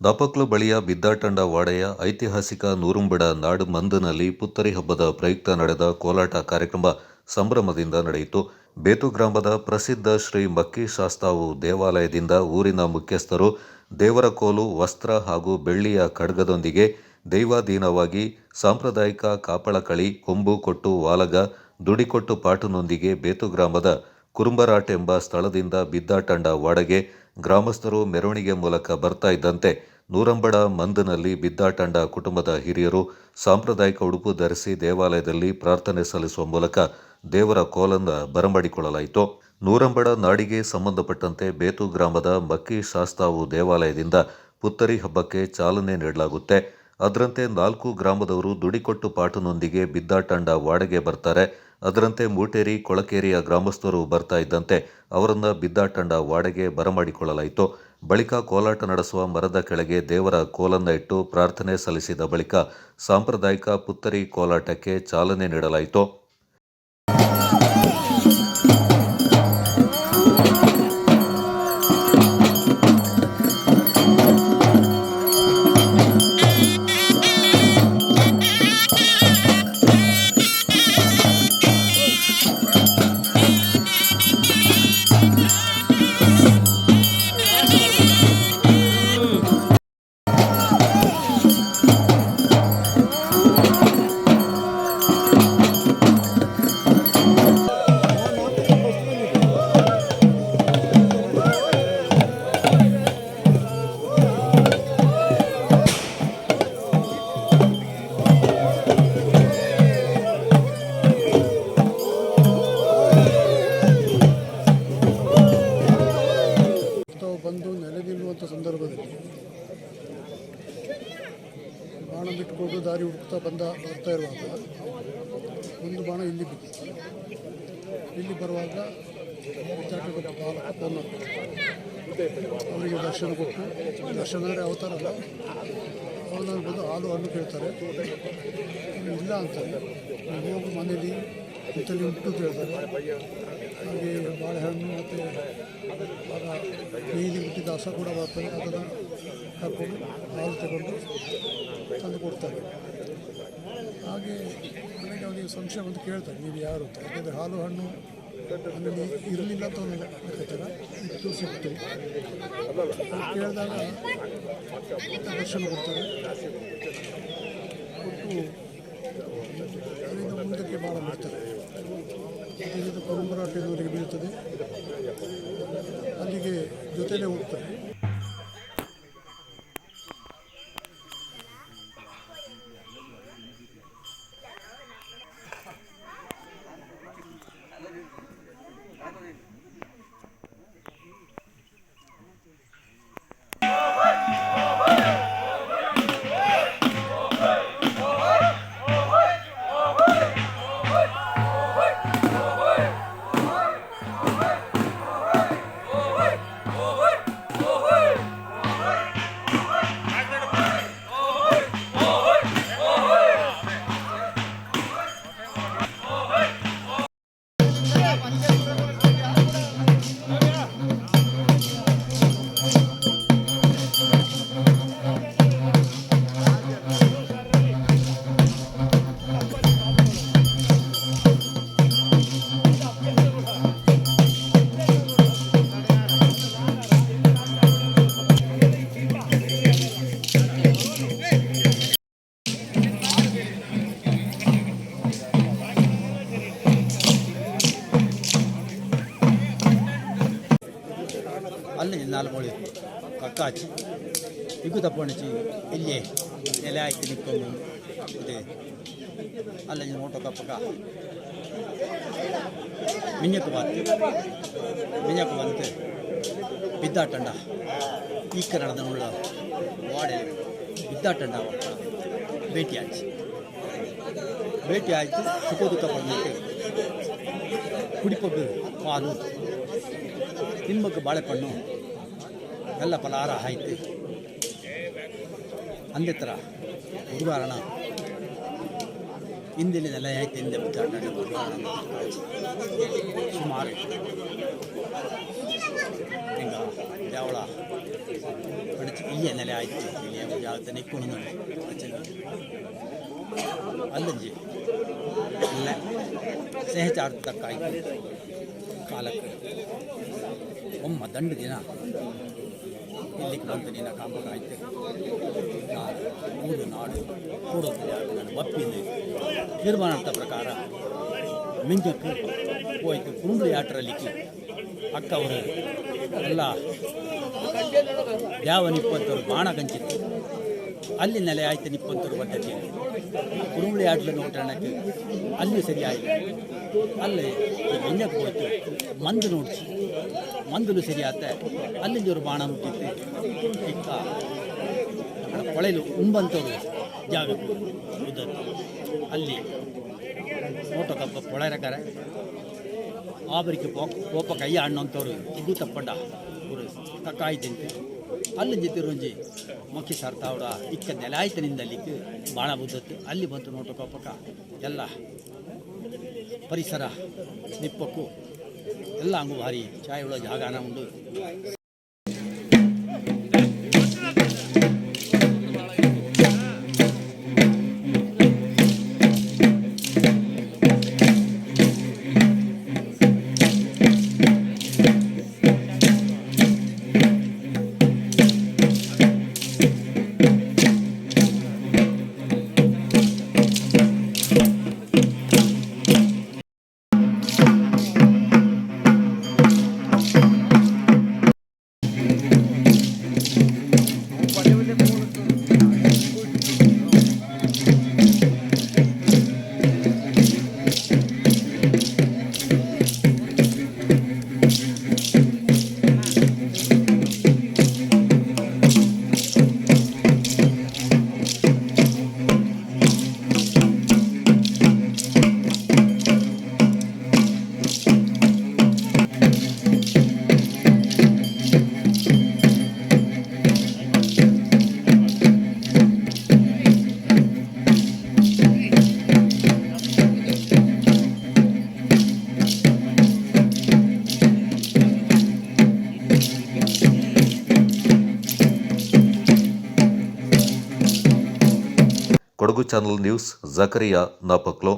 ದಪಕ್ಲು ಬಳಿಯ ಬಿದ್ದಾಟಂಡ ವಾಡೆಯ ಐತಿಹಾಸಿಕ ನೂರುಂಬಡ ನಾಡು ಮಂದನಲ್ಲಿ ಪುತ್ತರಿ ಹಬ್ಬದ ಪ್ರಯುಕ್ತ ನಡೆದ ಕೋಲಾಟ ಕಾರ್ಯಕ್ರಮ ಸಂಭ್ರಮದಿಂದ ನಡೆಯಿತು. ಬೇತು ಗ್ರಾಮದ ಪ್ರಸಿದ್ಧ ಶ್ರೀ ಮಕ್ಕಿ ಶಾಸ್ತಾವು ದೇವಾಲಯದಿಂದ ಊರಿನ ಮುಖ್ಯಸ್ಥರು ದೇವರ ಕೋಲು ವಸ್ತ್ರ ಹಾಗೂ ಬೆಳ್ಳಿಯ ಖಡ್ಗದೊಂದಿಗೆ ದೈವಾಧೀನವಾಗಿ ಸಾಂಪ್ರದಾಯಿಕ ಕಾಪಳಕಳಿ, ಕೊಂಬು ಕೊಟ್ಟು ವಾಲಗ ದುಡಿಕೊಟ್ಟು ಪಾಟುನೊಂದಿಗೆ ಬೇತು ಗ್ರಾಮದ ಕುರುಂಬರಾಟ್ ಎಂಬ ಸ್ಥಳದಿಂದ ಬಿದ್ದಾಟಂಡ ವಾಡೆಗೆ ಗ್ರಾಮಸ್ಥರು ಮೆರವಣಿಗೆ ಮೂಲಕ ಬರ್ತಾ ಇದ್ದಂತೆ ನೂರಂಬಡ ಮಂದನಲ್ಲಿ ಬಿದ್ದಾಟಂಡ ಕುಟುಂಬದ ಹಿರಿಯರು ಸಾಂಪ್ರದಾಯಿಕ ಉಡುಪು ಧರಿಸಿ ದೇವಾಲಯದಲ್ಲಿ ಪ್ರಾರ್ಥನೆ ಸಲ್ಲಿಸುವ ಮೂಲಕ ದೇವರ ಕೋಲನ್ನು ಬರಮಾಡಿಕೊಳ್ಳಲಾಯಿತು. ನೂರಂಬಡ ನಾಡಿಗೆ ಸಂಬಂಧಪಟ್ಟಂತೆ ಬೇತು ಗ್ರಾಮದ ಮಕ್ಕಿ ಶಾಸ್ತಾವು ದೇವಾಲಯದಿಂದ ಪುತ್ತರಿ ಹಬ್ಬಕ್ಕೆ ಚಾಲನೆ ನೀಡಲಾಗುತ್ತೆ. ಅದರಂತೆ ನಾಲ್ಕು ಗ್ರಾಮದವರು ದುಡಿಕೊಟ್ಟು ಪಾಟನೊಂದಿಗೆ ಬಿದ್ದಾಟಂಡ ವಾಡೆಗೆ ಬರ್ತಾರೆ. ಅದರಂತೆ ಮೂಟೇರಿ ಕೊಳಕೇರಿಯ ಗ್ರಾಮಸ್ಥರು ಬರ್ತಾ ಇದ್ದಂತೆ ಅವರನ್ನ ತಂಡ ವಾಡೆಗೆ ಬರಮಾಡಿಕೊಳ್ಳಲಾಯಿತು. ಬಳಿಕ ಕೋಲಾಟ ನಡೆಸುವ ಮರದ ಕೆಳಗೆ ದೇವರ ಕೋಲನ್ನ ಇಟ್ಟು ಪ್ರಾರ್ಥನೆ ಸಲ್ಲಿಸಿದ ಬಳಿಕ ಸಾಂಪ್ರದಾಯಿಕ ಪುತ್ತರಿ ಕೋಲಾಟಕ್ಕೆ ಚಾಲನೆ ನೀಡಲಾಯಿತು. ಬಿಟ್ಕೊಂಡು ದಾರಿ ಹುಡುಕ್ತಾ ಬಂದ ಬರ್ತಾ ಇರುವಾಗ ಒಂದು ಬಾಣ ಇಲ್ಲಿ ಬಿತ್ತು ಇಲ್ಲಿ ಬರುವಾಗ ಬಾಲಕ ಅವರಿಗೆ ದರ್ಶನ ಕೊಟ್ಟು, ದರ್ಶನ ಅಂದರೆ ಅವತಾರ ಅಲ್ಲ. ಅವನನ್ನು ಬಂದು ಹಾಲು ಹಣ್ಣು ಕೇಳ್ತಾರೆ. ಇಲ್ಲ ಅಂತಾರೆ ಹೋಗು ಮನೇಲಿ ಇಂಥಲ್ಲಿ ಉಂಟು ಬೆಳೆದಾರೆ ಹೇಳ್ತಾರೆ ಹಾಗೆ ಬಾಳೆಹಣ್ಣು ಮತ್ತು ಬೇಲಿ ಹುಟ್ಟಿದ ಹಸ ಕೂಡ ಬರ್ತದೆ. ಅದನ್ನು ಹಾಕ್ಕೊಂಡು ಹಾಲು ತಗೊಂಡು ತಂದು ಕೊಡ್ತಾರೆ. ಹಾಗೆ ನನಗೆ ಅವನಿಗೆ ಸಂಶಯ ಬಂದು ಕೇಳ್ತಾರೆ, ನೀವು ಯಾರು ಅಂತ? ಯಾಕೆಂದರೆ ಹಾಲು ಹಣ್ಣು ಅಲ್ಲಿ ಇರಲಿಲ್ಲ ಅಂತ ಅವನು ಲೆಕ್ಕಾಚಾರ ಇತ್ತು ಸಿಕ್ತು ಕೇಳಿದಾಗ ದರ್ಶನ ಕೊಡ್ತಾರೆ. ಕೊಟ್ಟು ಅದರಿಂದ ಪರಂಪರಾಟೆಯವರಿಗೆ ಬೀಳ್ತದೆ. ಅಲ್ಲಿಗೆ ಜೊತೆಲೇ ಹೋಗ್ತಾರೆ. ಅಲ್ಲಿ ನಾಲ್ಕು ಕಕ್ಕಾಚಿ ಇಗು ತಪ್ಪಣಿಸಿ ಇಲ್ಲೇ ಎಲೆ ಹಾಕಿ ನಿಕ್ಕೊಂಡು ಇದೆ ಅಲ್ಲಿ ನೋಟೋ ಕಪ್ಪಕ ಮಿಂಜಕ್ಕೆ ಬಾತಿ ಮಿಂಜಕ್ಕೆ ಬಂತು ಬಿದ್ದಾಟಂಡ ಈ ಕನ್ನಡದ ಉಳ್ಳ ವಾಡೆ ಬಿದ್ದಾಟಂಡ ಭೇಟಿ ಆಯ್ತು ಭೇಟಿ ಆಯಿತು ಸುಖ ದುಃಖ ಬಂದಿಟ್ಟು ಕುಡಿಪೊಬ್ಬರು ಪಾಲು ತಿನ್ಬೇಕು ಬಾಳೆಹಣ್ಣು ಎಲ್ಲ ಫಲಹಾರ ಆಯ್ತು ಅಂದೇ ಥರ ಗುರುವಾರಣ ಹಿಂದಿನ ನೆಲೆ ಆಯ್ತು ಹಿಂದೆ ಬಿದ್ದಾಟ ಗುರುವಾರಣ ಸುಮಾರು ಹಿಂಗ ಯಾವಳ ಪಡಿಸಿ ಈ ಇಲ್ಲಿಯ ನೆಲೆ ಆಯ್ತು ಇಲ್ಲಿಯ ಜಾಗದ ನಿಕ್ಕುಣು ಅಲ್ಲಂಜಿ ಇಲ್ಲ ಸಹಚಾರ್ತಕ್ಕಾಯ್ತು ಕಾಲಕ್ಕೆ ಒಮ್ಮ ದಂಡು ದಿನ ಬಂದು ನಿನ್ನ ಕಾಂಬಕಾಯ್ತು ನಾನು ಊರು ನಾಡು ಕೂಡೋದಿಲ್ಲ. ನಾನು ಒಪ್ಪಿದೆ. ತೀರ್ಮಾನದ ಪ್ರಕಾರ ಮಿಂಜಕ್ಕೆ ಹೋಯ್ತು. ಕುರುಂಬ್ಳು ಯಾಟ್ರಲಿಕ್ಕೆ ಅಕ್ಕ ಅವರು ಎಲ್ಲ ಯಾವ ನಿಪ್ಪಂತವ್ರು ಬಾಣ ಕಂಚಿತ್ತು ಅಲ್ಲಿ ನೆಲೆ ಆಯ್ತು ನಿಪ್ಪಂತರು ಪದ್ಧತಿ. ಕುರುಂಬಳಿ ಆಡ್ಲ ನೋಟಣಕ್ಕೆ ಅಲ್ಲಿ ಆಯಿತು. ಅಲ್ಲಿ ಮಿಂಜಕ್ಕೆ ಹೋಯ್ತು. ಮಂದು ನೋಡಿಸಿ. ಮಂದುಲು ಸರಿಯಾತ ಅಲ್ಲಿ ಜೋರು ಬಾಣ ಮುಟ್ಟಿತ್ತು. ಇಕ್ಕ ಕೊಳೆಲು ಉಂಬಂತವರು ಜಾಗಕ್ಕೆ ಅಲ್ಲಿ ಫೋಟೋ ಕಪ್ಪ ಪೊಳೆರಕರೆ ಆಬರಿಗೆ ಕೋಪ ಕೈ ಅಣ್ಣಂತವ್ರು ಇದು ತಪ್ಪಂಡ. ಕಕ್ಕಾಯ್ತಂತೆ ಅಲ್ಲಿ ಜಿತಿರುಂಜಿ ಮುಖ್ಯ ಸರ್ತಾವಡ ಇಕ್ಕ ನೆಲಾಯ್ತನಿಂದ ಅಲ್ಲಿ ಬಾಣ ಬುದ್ಧತ್ತು ಅಲ್ಲಿ ಬಂತು ನೋಟು ಕೋಪಕ ಎಲ್ಲ ಪರಿಸರ ನಿಪ್ಪಕ್ಕು, ಎಲ್ಲ ಹಂಗು ಭಾರಿ. ಚಾಯ್ ಉಳ್ಳೋ ಜಾಗನ ಉಂಡು. Channel news Zechariah నాపక్లో